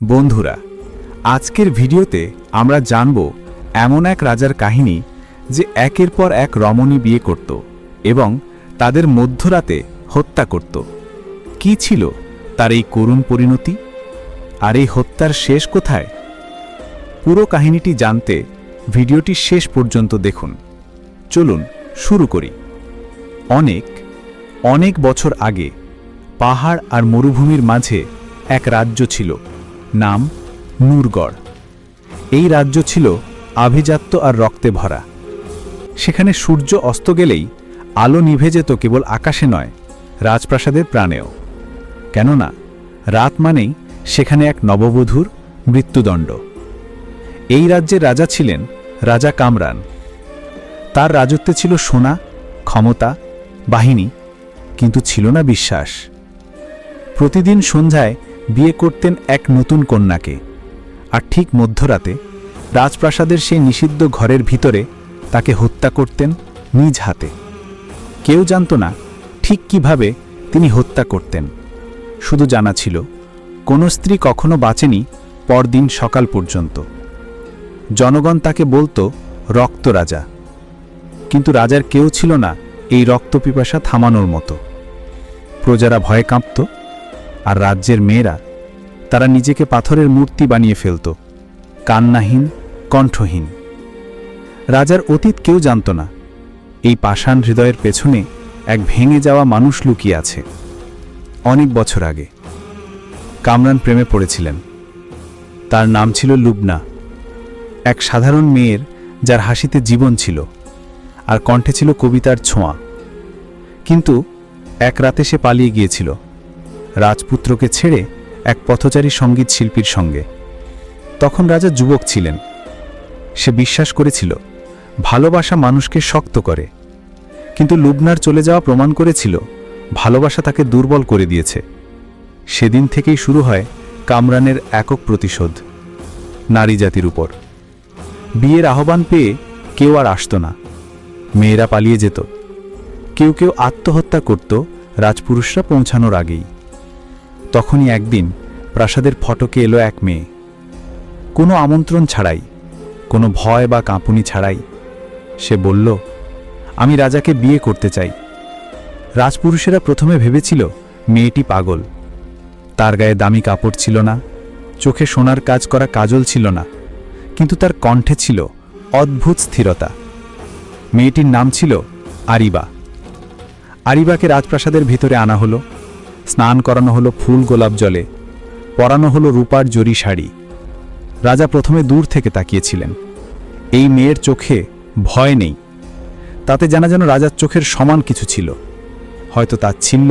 বন্ধুরা, আজকের ভিডিওতে আমরা জানব এমন এক রাজার কাহিনী যে একের পর এক রমণী বিয়ে করত এবং তাদের মধ্যরাতে হত্যা করত। কি ছিল তার এই করুণ পরিণতি? আর এই হত্যার শেষ কোথায়? পুরো কাহিনীটি জানতে ভিডিওটি শেষ পর্যন্ত দেখুন। চলুন শুরু করি। অনেক অনেক বছর আগে পাহাড় আর মরুভূমির মাঝে এক রাজ্য ছিল। নাম নূরগড়। এই রাজ্য ছিল আভিজাত্য আর রক্তে ভরা। সেখানে সূর্য অস্ত গেলেই আলো নিভে যেত কেবল আকাশে নয়, রাজপ্রাসাদের প্রাণেও। কেননা, রাত মানেই সেখানে এক নববধূর মৃত্যুদণ্ড। এই রাজ্যের রাজা ছিলেন রাজা কামরান। তার রাজত্বে ছিল সোনা, ক্ষমতা, বাহিনী, কিন্তু ছিল না বিশ্বাস। প্রতিদিন সন্ধ্যায় বিয়ে করতেন এক নতুন কন্যাকে। আর ঠিক মধ্যরাতে রাজপ্রাসাদের সেই নিষিদ্ধ ঘরের ভিতরে তাকে হত্যা করতেন নিজ হাতে। কেউ জানত না ঠিক কীভাবে তিনি হত্যা করতেন। শুধু জানা ছিল, কোনো স্ত্রী কখনো বাঁচেনি পরদিন সকাল পর্যন্ত। জনগণ তাকে বলতো, রক্ত রাজা। কিন্তু রাজার কেউ ছিল না এই রক্তপিপাসা থামানোর মতো। প্রজারা ভয়ে কাঁপত, আর রাজ্যের মেয়েরা তারা নিজেকে পাথরের মূর্তি বানিয়ে ফেলত, কান্নাহীন, কণ্ঠহীন। রাজার অতীত কেউ জানত না। এই পাষাণ হৃদয়ের পেছনে এক ভেঙে যাওয়া মানুষ লুকিয়ে আছে, অনেক বছর আগে। কামরান প্রেমে পড়েছিলেন। তার নাম ছিল লুবনা, এক সাধারণ মেয়ের যার হাসিতে জীবন ছিল আর কণ্ঠে ছিল কবিতার ছোঁয়া। কিন্তু এক রাতে সে পালিয়ে গিয়েছিল, রাজপুত্রকে ছেড়ে এক পথচারী সংগীত শিল্পীর সঙ্গে। তখন রাজা যুবক ছিলেন। সে বিশ্বাস করেছিল, ভালোবাসা মানুষকে শক্ত করে। কিন্তু লুবনার চলে যাওয়া প্রমাণ করেছিল, ভালোবাসা তাকে দুর্বল করে দিয়েছে। সেদিন থেকেই শুরু হয় কামরানের একক প্রতিশোধ, নারী জাতির উপর। বিয়ের আহ্বান পেয়ে কেউ আর আসত না। মেয়েরা পালিয়ে যেত। কেউ কেউ আত্মহত্যা করত, রাজপুরুষরা পৌঁছানোর আগেই। তখনই একদিন প্রাসাদের ফটকে এলো এক মেয়ে। কোনো আমন্ত্রণ ছাড়াই, কোনো ভয় বা কাঁপুনি ছাড়াই সে বলল, আমি রাজাকে বিয়ে করতে চাই। রাজপুরুষেরা প্রথমে ভেবেছিল মেয়েটি পাগল। তার গায়ে দামি কাপড় ছিল না, চোখে সোনার কাজ করা কাজল ছিল না, কিন্তু তার কণ্ঠে ছিল অদ্ভুত স্থিরতা। মেয়েটির নাম ছিল আরিবা। আরিবাকে রাজপ্রাসাদের ভিতরে আনা হলো। স্নান করানো হলো ফুল গোলাপ জলে, পরানো হলো রূপার জরি শাড়ি। রাজা প্রথমে দূর থেকে তাকিয়েছিলেন। এই মেয়ের চোখে ভয় নেই, তাতে জানা যেন রাজার চোখের সমান কিছু ছিল। হয়তো তাচ্ছিল্য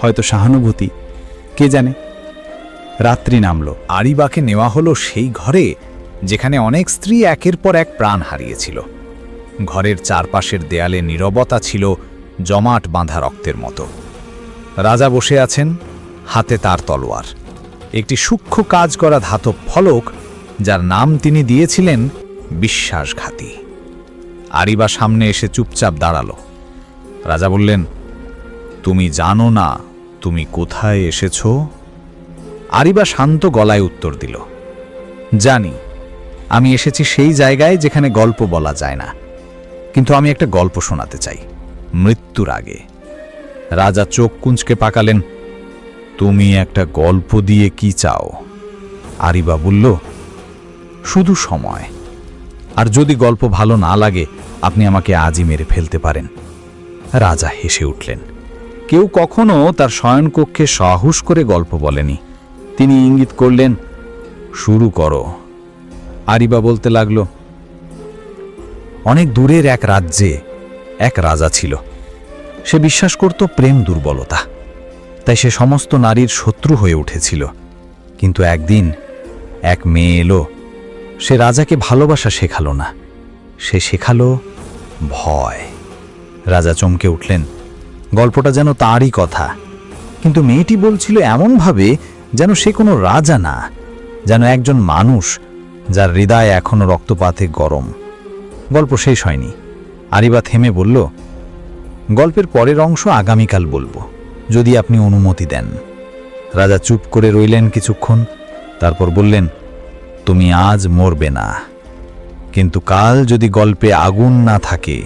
হয়তো সহানুভূতি, কে জানে? রাত্রি নামল। আরিবাকে নেওয়া হলো সেই ঘরে, যেখানে অনেক স্ত্রী একের পর এক প্রাণ হারিয়েছিল। ঘরের চারপাশের দেয়ালে নীরবতা ছিল জমাট বাঁধা রক্তের মতো। রাজা বসে আছেন হাতে তার তলোয়ার। একটি সূক্ষ্ম কাজ করা ধাতব ফলক, যার নাম তিনি দিয়েছিলেন বিশ্বাসঘাতী। আরিবা সামনে এসে চুপচাপ দাঁড়াল। রাজা বললেন, তুমি জানো না তুমি কোথায় এসেছ? আরিবা শান্ত গলায় উত্তর দিল, জানি, আমি এসেছি সেই জায়গায় যেখানে গল্প বলা যায় না। কিন্তু আমি একটা গল্প শোনাতে চাই, মৃত্যুর আগে। রাজা চোখ কুঁচকে পাকালেন। তুমি একটা গল্প দিয়ে কি চাও? আরিবা বলল, শুধু সময়। আর যদি গল্প ভালো না লাগে, আপনি আমাকে আজই মেরে ফেলতে পারেন। রাজা হেসে উঠলেন। কেউ কখনো তার শয়নকক্ষে সাহস করে গল্প বলেনি। তিনি ইঙ্গিত করলেন, শুরু করো। আরিবা বলতে লাগল, অনেক দূরের এক রাজ্যে এক রাজা ছিল। সে বিশ্বাস করত প্রেম দুর্বলতা। তাই সে সমস্ত নারীর শত্রু হয়ে উঠেছিল। কিন্তু একদিন এক মেয়ে এলো। সে রাজাকে ভালোবাসা শেখালো না। সে শেখালো ভয়। রাজা চমকে উঠলেন। গল্পটা যেন তাঁরই কথা। কিন্তু মেয়েটি বলছিল এমনভাবে যেন সে কোনো রাজা না, যেন একজন মানুষ যার হৃদয় এখনও রক্তপাতে গরম। গল্প শেষ হয়নি। আরিবা থেমে বলল গল্পের পরের অংশ আগামীকাল বলব, যদি আপনি অনুমতি দেন। রাজা চুপ করে রইলেন কিছুক্ষণ, তারপর বললেন, তুমি আজ মরবে না। কিন্তু কাল যদি গল্পে আগুন না থাকে,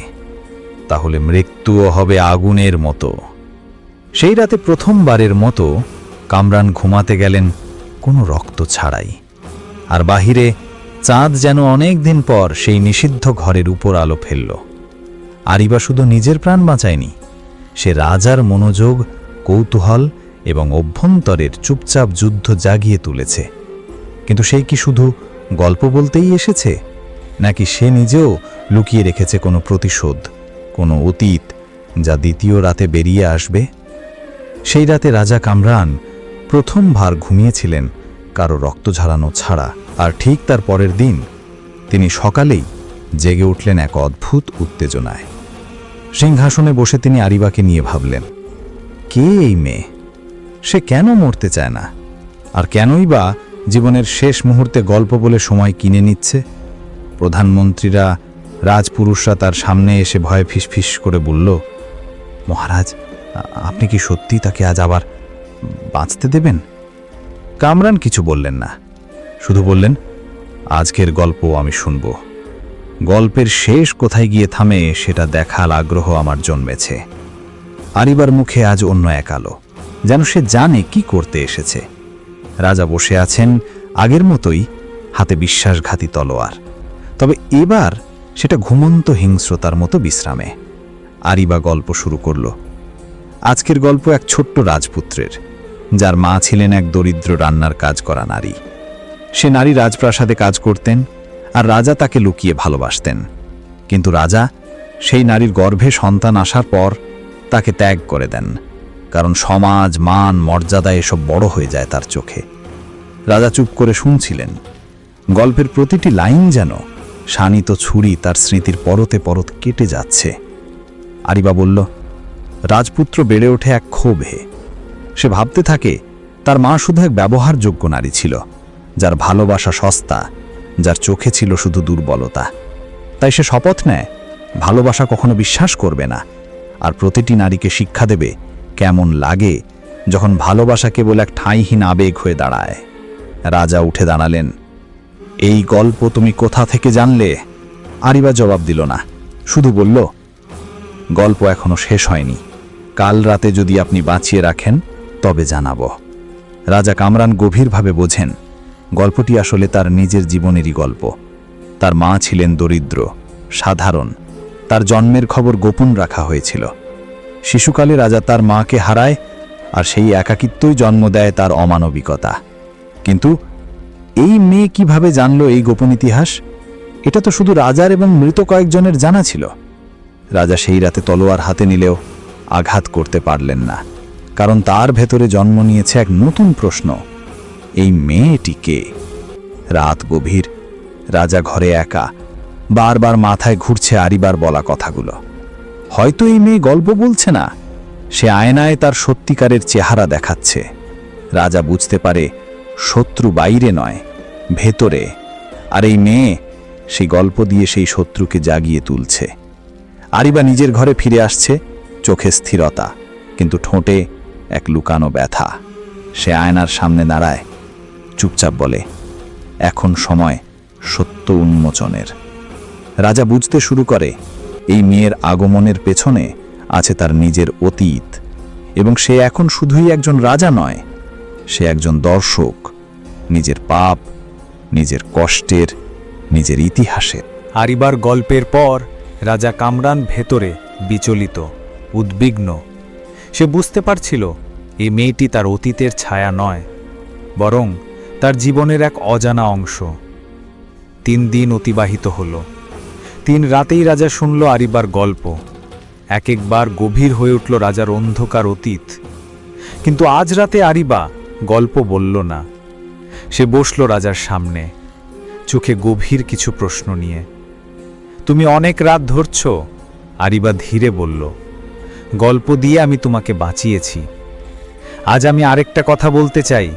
তাহলে মৃত্যুও হবে আগুনের মতো। সেই রাতে প্রথমবারের মতো কামরান ঘুমাতে গেলেন কোনো রক্ত ছাড়াই। আর বাহিরে চাঁদ যেন অনেক দিন পর সেই নিষিদ্ধ ঘরের উপর আলো ফেলল। আরিবা শুধু নিজের প্রাণ বাঁচায়নি, সে রাজার মনোযোগ, কৌতূহল এবং অভ্যন্তরের চুপচাপ যুদ্ধ জাগিয়ে তুলেছে। কিন্তু সেই কি শুধু গল্প বলতেই এসেছে? নাকি সে নিজেও লুকিয়ে রেখেছে কোনো প্রতিশোধ, কোনো অতীত যা দ্বিতীয় রাতে বেরিয়ে আসবে? সেই রাতে রাজা কামরান প্রথমবার ঘুমিয়েছিলেন, কারও রক্ত ঝরানো ছাড়া। আর ঠিক তার পরের দিন, তিনি সকালেই জেগে উঠলেন এক অদ্ভুত উত্তেজনায়। সিংহাসনে বসে তিনি আরিবাকে নিয়ে ভাবলেন, কে এই মেয়ে? সে কেন মরতে চায় না? আর কেনই বা জীবনের শেষ মুহূর্তে গল্প বলে সময় কিনে নিচ্ছে? প্রধানমন্ত্রীরা রাজপুরুষরা তার সামনে এসে ভয়ে ফিসফিস করে বলল, মহারাজ, আপনি কি সত্যি তাকে আজ আবার বাঁচতে দেবেন? কামরান কিছু বললেন না, শুধু বললেন, আজকের গল্প আমি শুনব। গল্পের শেষ কোথায় গিয়ে থামে সেটা দেখার আগ্রহ আমার জন্মেছে। আরিবার মুখে আজ অন্য এক আলো। যেন সে জানে কি করতে এসেছে। রাজা বসে আছেন আগের মতোই, হাতে বিশ্বাসঘাতী তলোয়ার। তবে এবার সেটা ঘুমন্ত হিংস্রতার মতো বিশ্রামে। আরিবা গল্প শুরু করল। আজকের গল্প এক ছোট্ট রাজপুত্রের, যার মা ছিলেন এক দরিদ্র রান্নার কাজ করা নারী। সে নারী রাজপ্রাসাদে কাজ করতেন আর রাজা তাকে লুকিয়ে ভালোবাসতেন। কিন্তু রাজা সেই নারীর গর্ভে সন্তান আসার পর তাকে ত্যাগ করে দেন, কারণ সমাজ, মান, মর্যাদা এসব বড় হয়ে যায় তার চোখে। রাজা চুপ করে শুনছিলেন। গল্পের প্রতিটি লাইন যেন শানিত ছুরি তার স্মৃতির পরতে পরত কেটে যাচ্ছে। আরিবা বলল, রাজপুত্র বেড়ে ওঠে এক ক্ষোভে। সে ভাবতে থাকে তার মা শুধু এক ব্যবহারযোগ্য নারী ছিল, যার ভালোবাসা সস্তা যার চোখে ছিল শুধু দুর্বলতা। তাই সে শপথ নেয়, ভালোবাসা কখনো বিশ্বাস করবে না, আর প্রতিটি নারীকে শিক্ষা দেবে কেমন লাগে যখন ভালোবাসা কেবল এক ঠাঁইহীন আবেগ হয়ে দাঁড়ায়। রাজা উঠে দাঁড়ালেন, এই গল্প তুমি কোথা থেকে জানলে? আরিবা জবাব দিল না, শুধু বলল, গল্প এখনও শেষ হয়নি, কাল রাতে যদি আপনি বাঁচিয়ে রাখেন তবে জানাব। রাজা কামরান গভীরভাবে বোঝেন গল্পটি আসলে তার নিজের জীবনেরই গল্প। তার মা ছিলেন দরিদ্র, সাধারণ। তার জন্মের খবর গোপন রাখা হয়েছিল। শিশুকালে রাজা তার মাকে হারায় আর সেই একাকিত্বই জন্ম দেয় তার অমানবিকতা। কিন্তু এই মেয়ে কীভাবে জানলো এই গোপন ইতিহাস? এটা তো শুধু রাজার এবং মৃত কয়েকজনের জানা ছিল। রাজা সেই রাতে তলোয়ার হাতে নিলেও আঘাত করতে পারলেন না। কারণ তার ভেতরে জন্ম নিয়েছে এক নতুন প্রশ্ন। এই মেয়েটি কে রাত গভীর, রাজা ঘরে একা, বারবার মাথায় ঘুরছে আরিবার বলা কথাগুলো। হয়তো এই মেয়ে গল্প বলছে না, সে আয়নায় তার সত্যিকারের চেহারা দেখাচ্ছে। রাজা বুঝতে পারে, শত্রু বাইরে নয়, ভেতরে। আর এই মেয়ে, সেই গল্প দিয়ে সেই শত্রুকে জাগিয়ে তুলছে। আরিবা নিজের ঘরে ফিরে আসছে, চোখে স্থিরতা, কিন্তু ঠোঁটে এক লুকানো ব্যথা। সে আয়নার সামনে দাঁড়ায় চুপচাপ বলে, এখন সময় সত্য উন্মোচনের। রাজা বুঝতে শুরু করে, এই মেয়ের আগমনের পেছনে আছে তার নিজের অতীত, এবং সে এখন শুধুই একজন রাজা নয়, সে একজন দর্শক, নিজের পাপ, নিজের কষ্টের, নিজের ইতিহাসের। আরিবার গল্পের পর রাজা কামরান ভেতরে বিচলিত, উদ্বিগ্ন। সে বুঝতে পারছিল, এই মেয়েটি তার অতীতের ছায়া নয়, বরং তার জীবনের এক অজানা অংশ। তিন দিন অতিবাহিত হল। তিন রাতেই রাজা শুনল আরিবার গল্প। এক একবার গভীর হয়ে উঠল রাজার অন্ধকার অতীত। কিন্তু আজ রাতে আরিবা গল্প বলল না। সে বসল রাজার সামনে, চোখে গভীর কিছু প্রশ্ন নিয়ে। তুমি অনেক রাত ধরছ? আরিবা ধীরে বলল। গল্প দিয়ে আমি তোমাকে বাঁচিয়েছি। আজ আমি আরেকটা কথা বলতে চাই।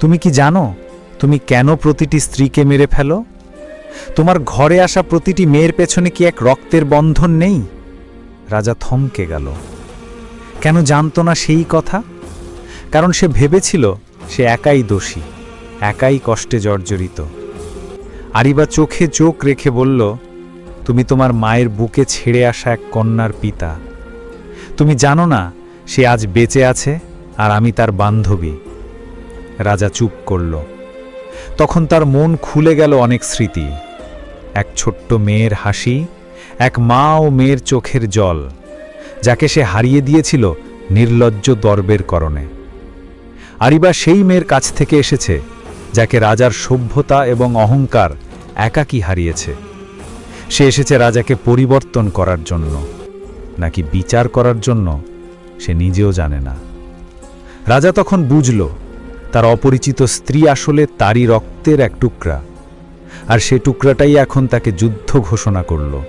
তুমি কি জানো তুমি কেন প্রতিটি স্ত্রীকে মেরে ফেলো? তোমার ঘরে আসা প্রতিটি মেয়ের পেছনে কি এক রক্তের বন্ধন নেই? রাজা থমকে গেল। কেন জানতো না সেই কথা? কারণ সে ভেবেছিল সে একাই দোষী, একাই কষ্টে জর্জরিত। আরিবা চোখে চোখ রেখে বলল, তুমি তোমার মায়ের বুকে ছেড়ে আসা এক কন্যার পিতা। তুমি জানো না সে আজ বেঁচে আছে আর আমি তার বান্ধবী। রাজা চুপ করল। তখন তার মন খুলে গেল অনেক স্মৃতি। এক ছোট্ট মেয়ের হাসি, এক মা ও মেয়ের চোখের জল, যাকে সে হারিয়ে দিয়েছিল নির্লজ্জ দর্বের করণে। আরিবা সেই মেয়ের কাছ থেকে এসেছে, যাকে রাজার সভ্যতা এবং অহংকার একাকী হারিয়েছে। সে এসেছে রাজাকে পরিবর্তন করার জন্য, নাকি বিচার করার জন্য, সে নিজেও জানে না। রাজা তখন বুঝল তার অপরিচিত স্ত্রী আসলে তারই রক্তের এক টুকরা। আর সে টুকরাটাই এখন তাকে যুদ্ধ ঘোষণা করল।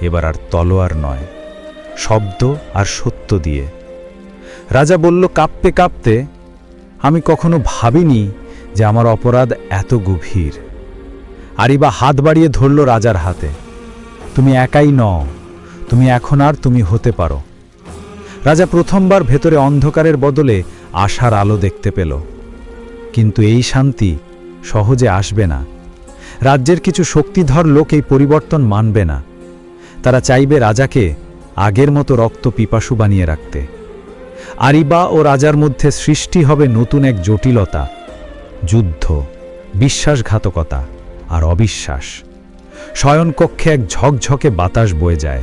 এবার আর তলোয়ার নয়, শব্দ আর সত্য দিয়ে। রাজা বলল, কাঁপতে কাঁপতে, আমি কখনো ভাবিনি যে আমার অপরাধ এত গভীর। আরিবা হাত বাড়িয়ে ধরল রাজার হাতে, তুমি একাই নও, তুমি এখন আর তুমি হতে পারো। রাজা প্রথমবার ভেতরে অন্ধকারের বদলে আশার আলো দেখতে পেল। কিন্তু এই শান্তি সহজে আসবে না। রাজ্যের কিছু শক্তিধর লোক এই পরিবর্তন মানবে না। তারা চাইবে রাজাকে আগের মতো রক্ত পিপাসু বানিয়ে রাখতে। আরিবা ও রাজার মধ্যে সৃষ্টি হবে নতুন এক জটিলতা, যুদ্ধ, বিশ্বাসঘাতকতা আর অবিশ্বাস। শয়নকক্ষে এক ঝকঝকে বাতাস বয়ে যায়।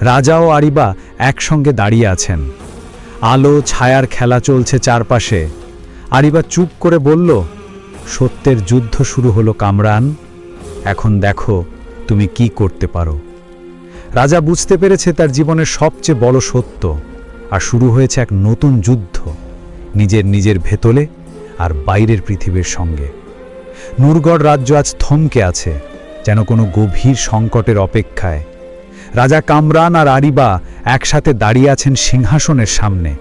রাজা ও আরিবা একসঙ্গে দাঁড়িয়ে আছেন। আলো, ছায়ার খেলা চলছে চারপাশে। আরিবা চুপ করে বলল, সত্যের যুদ্ধ শুরু হলো কামরান। এখন দেখো তুমি কি করতে পারো। রাজা বুঝতে পেরেছে তার জীবনের সবচেয়ে বড় সত্য, আর শুরু হয়েছে এক নতুন যুদ্ধ, নিজের নিজের ভেতলে আর বাইরের পৃথিবীর সঙ্গে। নূরগড় রাজ্য আজ থমকে আছে, যেন কোনো গভীর সংকটের অপেক্ষায়। রাজা কামরান আর আরিবা একসাথে দাঁড়িয়ে আছেন সিংহাসনের সামনে।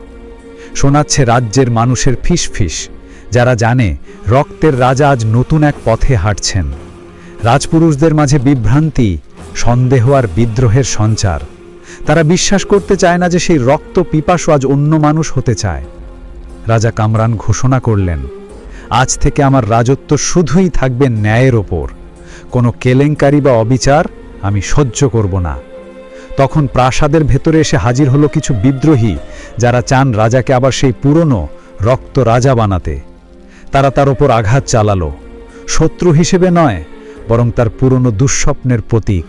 শোনাচ্ছে রাজ্যের মানুষের ফিসফিস যারা জানে, রক্তের রাজা আজ নতুন এক পথে হাঁটছেন। রাজপুরুষদের মাঝে বিভ্রান্তি, সন্দেহ আর বিদ্রোহের সঞ্চার। তারা বিশ্বাস করতে চায় না যে সেই রক্ত পিপাসু আজ অন্য মানুষ হতে চায়। রাজা কামরান ঘোষণা করলেন, আজ থেকে আমার রাজত্ব শুধুই থাকবে ন্যায়ের ওপর। কোনো কেলেঙ্কারি বা অবিচার আমি সহ্য করব না। তখন প্রাসাদের ভেতরে এসে হাজির হলো কিছু বিদ্রোহী যারা চান রাজাকে আবার সেই পুরনো রক্ত রাজা বানাতে। তারা তার ওপর আঘাত চালালো। শত্রু হিসেবে নয়, বরং তার পুরনো দুঃস্বপ্নের প্রতীক।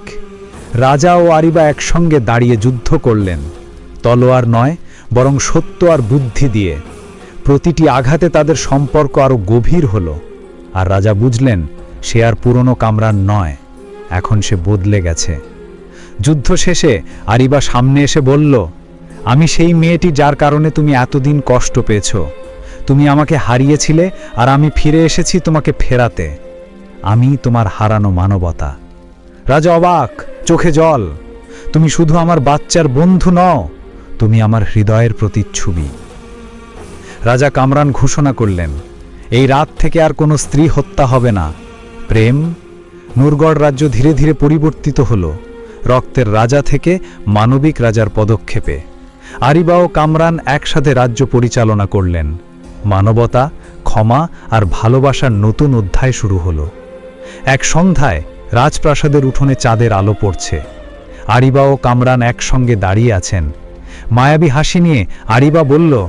রাজা ও আরিবা একসঙ্গে দাঁড়িয়ে যুদ্ধ করলেন। তলোয়ার নয়, বরং সত্য আর বুদ্ধি দিয়ে। প্রতিটি আঘাতে তাদের সম্পর্ক আরও গভীর হলো। আর রাজা বুঝলেন, সে আর পুরনো কামরান নয়, এখন সে বদলে গেছে। যুদ্ধ শেষে আরিবা সামনে এসে বলল আমি সেই মেয়েটি যার কারণে তুমি এতদিন কষ্ট পেয়েছ। তুমি আমাকে হারিয়েছিলে আর আমি ফিরে এসেছি তোমাকে ফেরাতে। আমি তোমার হারানো মানবতা। রাজা অবাক, চোখে জল। তুমি শুধু আমার বাচ্চার বন্ধু নও, তুমি আমার হৃদয়ের প্রতিচ্ছবি। রাজা কামরান ঘোষণা করলেন, এই রাত থেকে আর কোনো স্ত্রী হত্যা হবে না। প্রেম, নুরগড় রাজ্য ধীরে ধীরে পরিবর্তিত হল। রক্তের রাজা থেকে মানবিক রাজার পদক্ষেপে। আরিবা ও কামরান একসাথে রাজ্য পরিচালনা করলেন। মানবতা, ক্ষমা আর ভালোবাসার নতুন অধ্যায় শুরু হলো। এক সন্ধ্যায় রাজপ্রাসাদের উঠোনে চাঁদের আলো পড়ছে। আরিবা ও কামরান একসঙ্গে দাঁড়িয়ে আছেন। মায়াবী হাসি নিয়ে আরিবা বলল,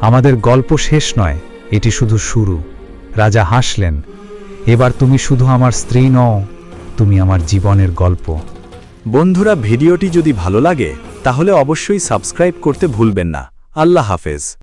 আমাদের গল্প শেষ নয়, এটি শুধু শুরু। রাজা হাসলেন, এবার তুমি শুধু আমার স্ত্রী নও, তুমি আমার জীবনের গল্প। বন্ধুরা, ভিডিওটি যদি ভালো লাগে তাহলে অবশ্যই সাবস্ক্রাইব করতে ভুলবেন না। আল্লাহ হাফেজ।